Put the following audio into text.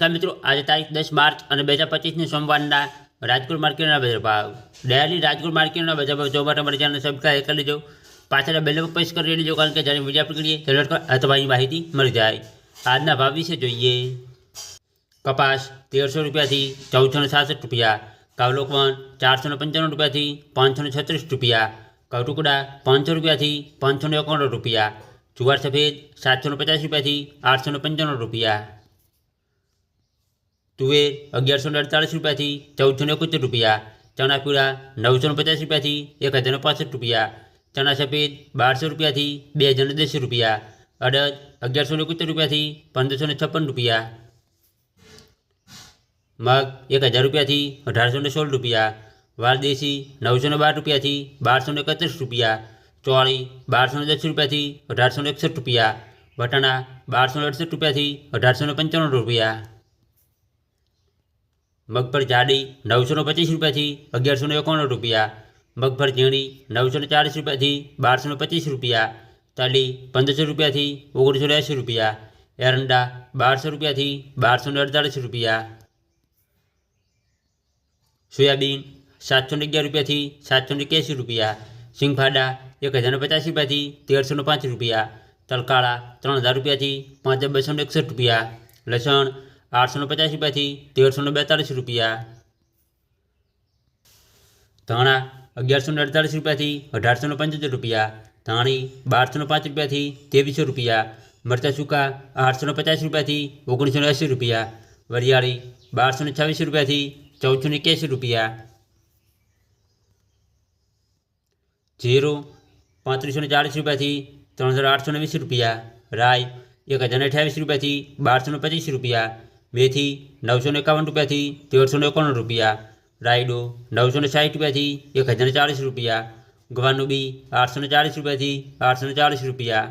નમસ્કાર મિત્રો આજે તારીખ દસ માર્ચ અને બે હજાર પચીસની સોમવારના રાજકોટ માર્કેટના બજાર ભાવ ડેલી રાજકોટ માર્કેટના બજાર ભાવ જોવા માટે અમારી ચેનલ સબસ્ક્રાઈબ કરી લેજો પાછળ બેલ પર પ્રેસ કરી લેજો કારણ કે જ્યારે વિડીયો અપલોડ કરીએ ત્યારે તમારી માહિતી મળી જાય આજના ભાવ વિશે જોઈએ કપાસ તેરસો રૂપિયાથી ચૌદસો ને સાસઠ રૂપિયા કાવલોકવન ચારસો ને પંચાણું રૂપિયાથી પાંચસો ને છત્રીસ રૂપિયા કવટુકડા પાંચસો રૂપિયાથી પાંચસો ને એકાણું રૂપિયા જુવાર સફેદ સાતસો ને પચાસ રૂપિયાથી આઠસો ને પંચાણું રૂપિયા તુવેર અગિયારસો ને અડતાલીસ રૂપિયાથી ચૌદસો ને એકોતેર રૂપિયા ચણા પીળા નવસો ને પચાસ રૂપિયાથી એક હજાર ને પાસઠ રૂપિયા, ચણા સફેદ બારસો રૂપિયાથી બે હજાર દસ રૂપિયા, અડદ અગિયારસો ને એકોતેર રૂપિયાથી પંદરસો ને છપ્પન રૂપિયા, મગ એક હજાર રૂપિયાથી અઢારસો ને સોળ રૂપિયા, વાલદેશી નવસો ને બાર રૂપિયાથી બારસો ને એકત્રીસ રૂપિયા, ચોળી બારસો દસ રૂપિયાથી અઢારસો એકસઠ રૂપિયા, વટાણા બારસો અડસઠ રૂપિયાથી અઢારસો પંચાણું રૂપિયા. મગફળી જાડી નવસો ને પચીસ રૂપિયાથી અગિયારસો ને એકાણું રૂપિયા મગફળી ઝીણી નવસો ને ચાલીસ રૂપિયાથી બારસો ને પચીસ રૂપિયા તલી પંદરસો રૂપિયાથી ઓગણીસો ને એંસી રૂપિયા એરંડા બારસો રૂપિયાથી બારસો ને અડતાલીસ રૂપિયા સોયાબીન સાતસો ને અગિયાર રૂપિયાથી સાતસો ને એક્યાસી રૂપિયા સિંગફાડા એક હજાર ને પચાસ રૂપિયાથી તેરસો ને પાંચ રૂપિયા તલકાળા ત્રણ હજાર રૂપિયાથી પાંચ હજાર બસો ને એકસઠ રૂપિયા લસણ આઠસો ને પચાસ રૂપિયાથી તેરસો ને બેતાલીસ રૂપિયા ધાણા અગિયારસો ને અડતાલીસ રૂપિયાથી અઢારસો ને પંચોતેર રૂપિયા ધાણી બારસો ને પાંચ રૂપિયાથી ત્રેવીસો રૂપિયા મરચાં સૂકા આઠસો ને પચાસ રૂપિયાથી ઓગણીસો ને એંસી રૂપિયા વરિયાળી બારસો ને છવ્વીસ રૂપિયાથી ચૌદસો ને એક્યાસી રૂપિયા જીરું પાંત્રીસો ને ચાળીસ રૂપિયાથી ત્રણ હજાર આઠસો ને વીસ રૂપિયા રાઈ એક હજાર ને અઠ્યાવીસ રૂપિયાથી બારસો ને પચીસ રૂપિયા મેથી નવસો ને એકાવન રૂપિયાથી તેરસો ને એકાણું રૂપિયા રાયડો નવસો ને સાઠ રૂપિયાથી એક હજાર ને ચાળીસ રૂપિયા ગવાનું બી આઠસો ને ચાળીસ રૂપિયાથી આઠસો ને ચાળીસ રૂપિયા